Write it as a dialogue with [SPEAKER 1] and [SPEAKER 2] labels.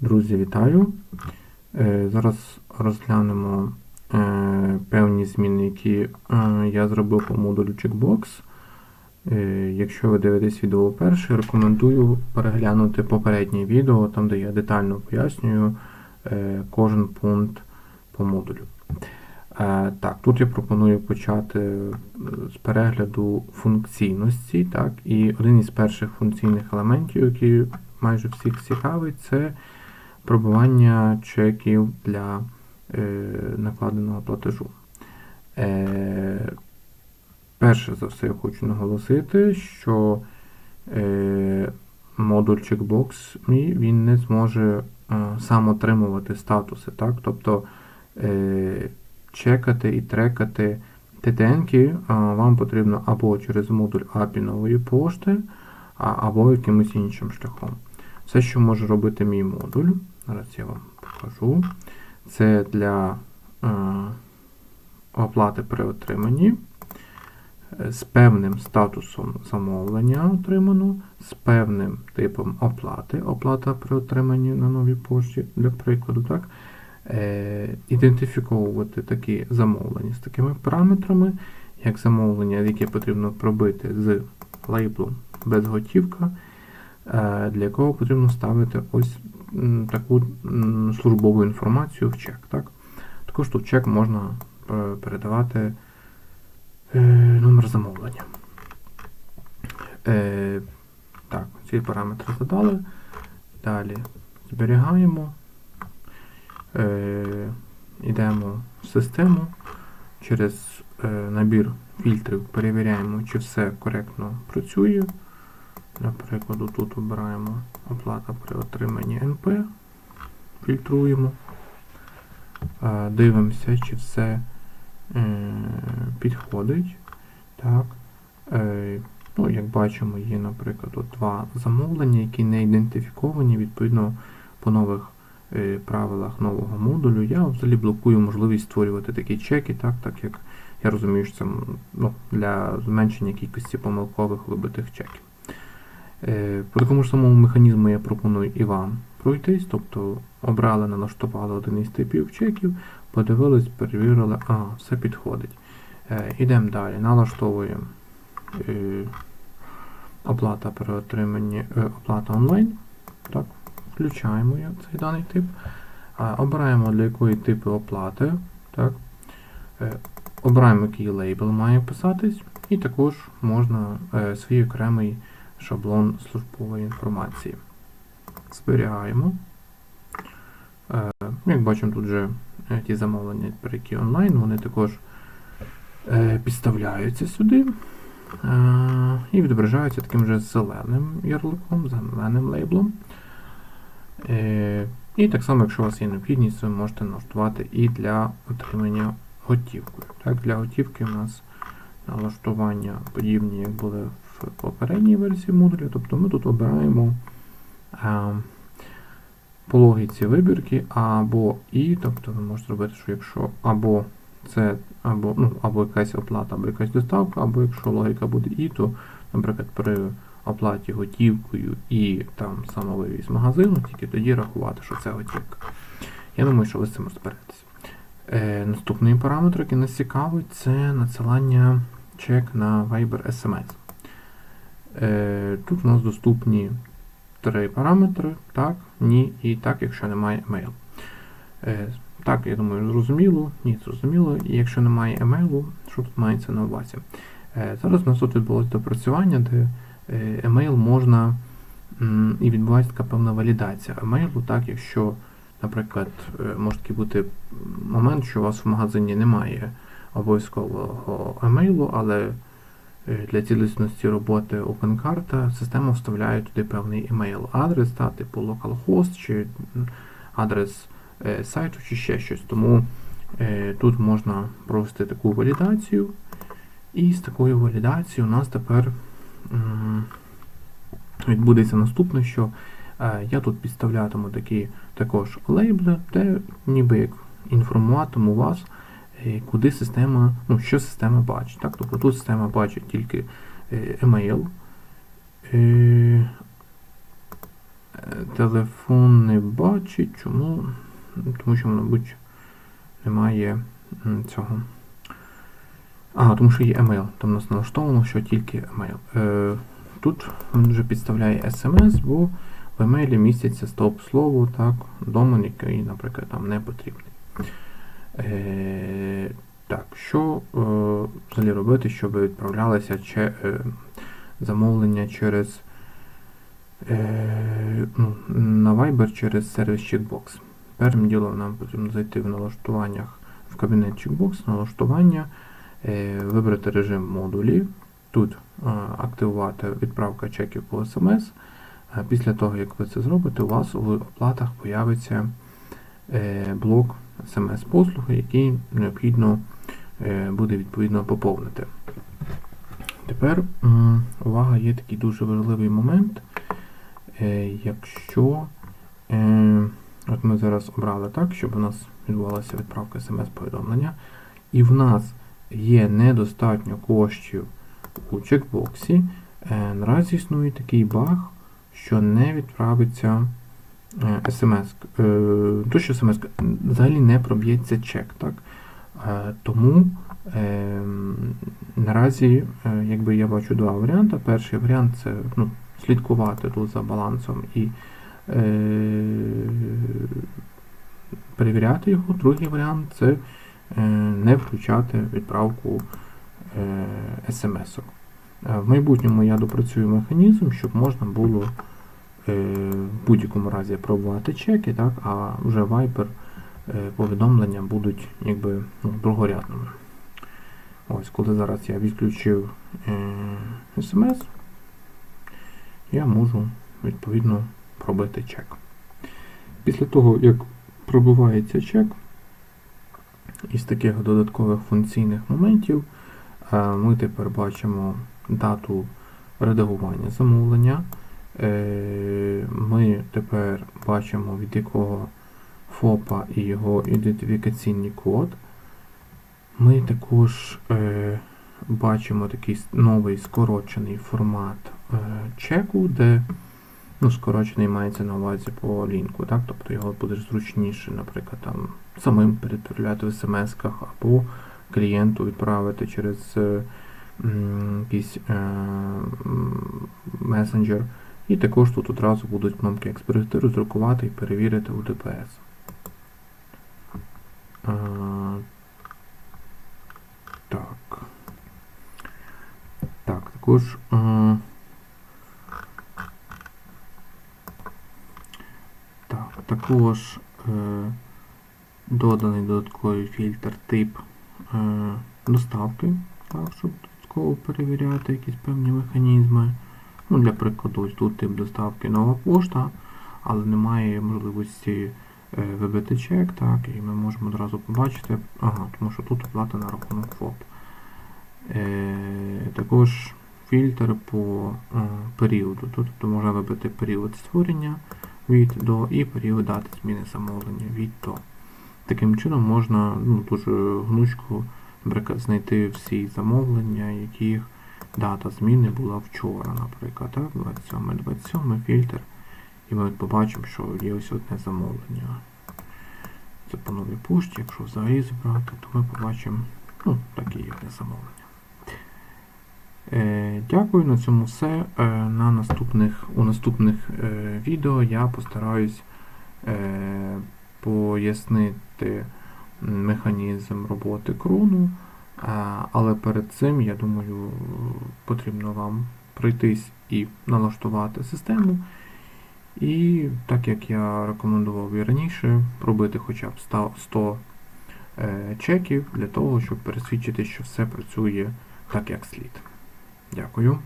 [SPEAKER 1] Друзі, вітаю! Е, Зараз розглянемо е, певні зміни, які е, я зробив по модулю Checkbox. Якщо ви дивитесь відео вперше, рекомендую переглянути попереднє відео, там де я детально пояснюю кожен пункт по модулю. Так, тут я пропоную почати з перегляду функційності. Так, і один із перших функційних елементів, який майже всіх цікавить, це пробивання чеків для е, накладеного платежу. Е, перше за все я хочу наголосити, що е, модуль Checkbox він не зможе сам отримувати статуси. Так? Тобто чекати і трекати TTN-ки вам потрібно або через модуль API нової пошти, або якимось іншим шляхом. Все, що може робити мій модуль, зараз я вам покажу. Це для е, оплати при отриманні з певним статусом замовлення отримано, з певним типом оплати, оплата при отриманні на новій пошті, для прикладу, так? Е, ідентифіковувати такі замовлення з такими параметрами, як замовлення, яке потрібно пробити з лейблом безготівка, для якого потрібно ставити ось таку службову інформацію в чек. Так? Також тут чек можна е, передавати е, номер замовлення. Е, так, ці параметри задали. Далі зберігаємо. Е, йдемо в систему. Через е, набір фільтрів перевіряємо, чи все коректно працює. Для прикладу, тут обираємо оплата при отриманні НП, фільтруємо, е, дивимося, чи все е, підходить. Е, ну, Як бачимо, є, наприклад, два замовлення, які не ідентифіковані, відповідно, по нових правилах нового модулю. Я взагалі блокую можливість створювати такі чеки, так, так як я розумію, що це ну, для зменшення кількості помилкових вибитих чеків. Е, По такому ж самому механізму я пропоную і вам пройтись, тобто обрали, налаштували один із типів чеків, подивились, перевірили, а, все підходить. Е, Ідемо далі, налаштовуємо е, оплата при отриманні оплата онлайн. Так, включаємо цей даний тип. Обираємо для якої типу оплати. Так. Обираємо, який лейбл має писатись, і також можна свій окремий шаблон службової інформації. Зберігаємо. Е, Як бачимо, тут вже е, ті замовлення, про які онлайн, вони також е, підставляються сюди і відображаються таким же зеленим ярликом, зеленим лейблом. І так само, якщо у вас є необхідність, ви можете налаштувати і для отримання готівкою. Так, Для готівки у нас налаштування подібні, як були в попередній версії модуля. Тобто ми тут обираємо е, по логіці вибірки або і, тобто ви можете зробити, що якщо або це або, ну, або якась оплата, або якась доставка, або якщо логіка буде і, то, наприклад, при оплаті готівкою і там самовивіз з магазину, тільки тоді рахувати, що це готівка. Я думаю, що ви з цим розберетесь. Е, наступний параметр, який нас цікавить, це надсилання чек на Viber SMS. Е, тут у нас доступні три параметри: так, ні і так, якщо немає емейл. Е, так, я думаю, зрозуміло, ні, зрозуміло. І якщо немає емейлу, що тут мається на увазі? Е, зараз у нас тут відбулося допрацювання, де емейл можна і відбувається така певна валідація емейлу, так, якщо, наприклад, може такий бути момент, що у вас в магазині немає обов'язкового емейлу, але для цілісності роботи OpenCart система вставляє туди певний емейл-адрес, та, типу localhost, чи адрес е, сайту, чи ще щось. Тому е, тут можна провести таку валідацію. І з такою валідацією у нас тепер відбудеться наступне, що е, я тут підставлятиму такі також лейбли, де ніби як інформуватиму вас, е, куди система, ну, що система бачить. Так? Тобто тут система бачить тільки е, емейл, е, Е, Телефон не бачить. Чому? Тому що, мабуть, немає цього. А, тому що є емейл. Там у нас налаштовано, що тільки емейл. Е, тут він вже підставляє SMS, бо в емейлі міститься стоп-слово, так, домен, який, наприклад, там не потрібний. Що е, взагалі робити, щоб відправлялися е, замовлення через е, ну, на Viber через сервіс Checkbox. Першим ділом нам потрібно зайти в налаштуваннях в кабінет Checkbox, налаштування, вибрати режим модулів, тут активувати відправка чеків по. Е, Після того, як ви це зробите, у вас в оплатах появиться е, блок SMS-послуги, який необхідно буде відповідно поповнити. Тепер увага, є такий дуже важливий момент. Е, Якщо е, от ми зараз обрали так, щоб у нас відбувалася відправка смс-повідомлення, і в нас є недостатньо коштів у чекбоксі, е, наразі існує такий баг, що не відправиться е, смс. Е, то, що смс взагалі не проб'ється чек. Так? Е, тому е, наразі е, якби я бачу два варіанти. Перший варіант це ну, слідкувати тут за балансом і перевіряти його. Другий варіант це не включати відправку смс-ок. В майбутньому я допрацюю механізм, щоб можна було в будь-якому разі пробувати чеки, так, а вже Viber е, повідомлення будуть якби ну, другорядними. Ось, коли зараз я відключив е, смс, я можу відповідно пробити чек. Після того, як пробивається чек, із таких додаткових функційних моментів, е, ми тепер бачимо дату редагування замовлення. Е, Ми тепер бачимо від якого ФОПа і його ідентифікаційний код. Ми також е, бачимо такий новий скорочений формат е, чеку, де ну, скорочений мається на увазі по лінку, так? тобто його буде зручніше, наприклад, там, самим переправляти в смс-ках або клієнту відправити через е, якийсь е, месенджер. І також тут одразу будуть кнопки експерти роздрукувати і перевірити у ДПС. Так. Так, також. Е, так, також е, доданий додатковий фільтр тип е, доставки, так, щоб додатково перевіряти якісь певні механізми. Ну, для прикладу, ось тут тип доставки нова пошта, але немає можливості е, вибити чек, так, і ми можемо одразу побачити, ага, тому що тут оплата на рахунок ФОП. Е, також фільтр по е, періоду. Тут тобто можна вибити період створення від до і період дати зміни замовлення від до. Таким чином можна ну, дуже гнучко знайти всі замовлення, яких дата зміни була вчора, наприклад, так, 27, 27 фільтр. І ми побачимо, що є ось одне замовлення. Це по новій пошті, якщо взагалі збирати, то ми побачимо ну, таке є одне замовлення. Е, дякую, на цьому все. Е, на наступних, у наступних е, відео я постараюсь е, пояснити механізм роботи крону. А, Але перед цим, я думаю, потрібно вам пройтись і налаштувати систему. І так як я рекомендував і раніше, пробити хоча б 100 100 е, чеків для того, щоб пересвідчити, що все працює так, як слід. Дякую.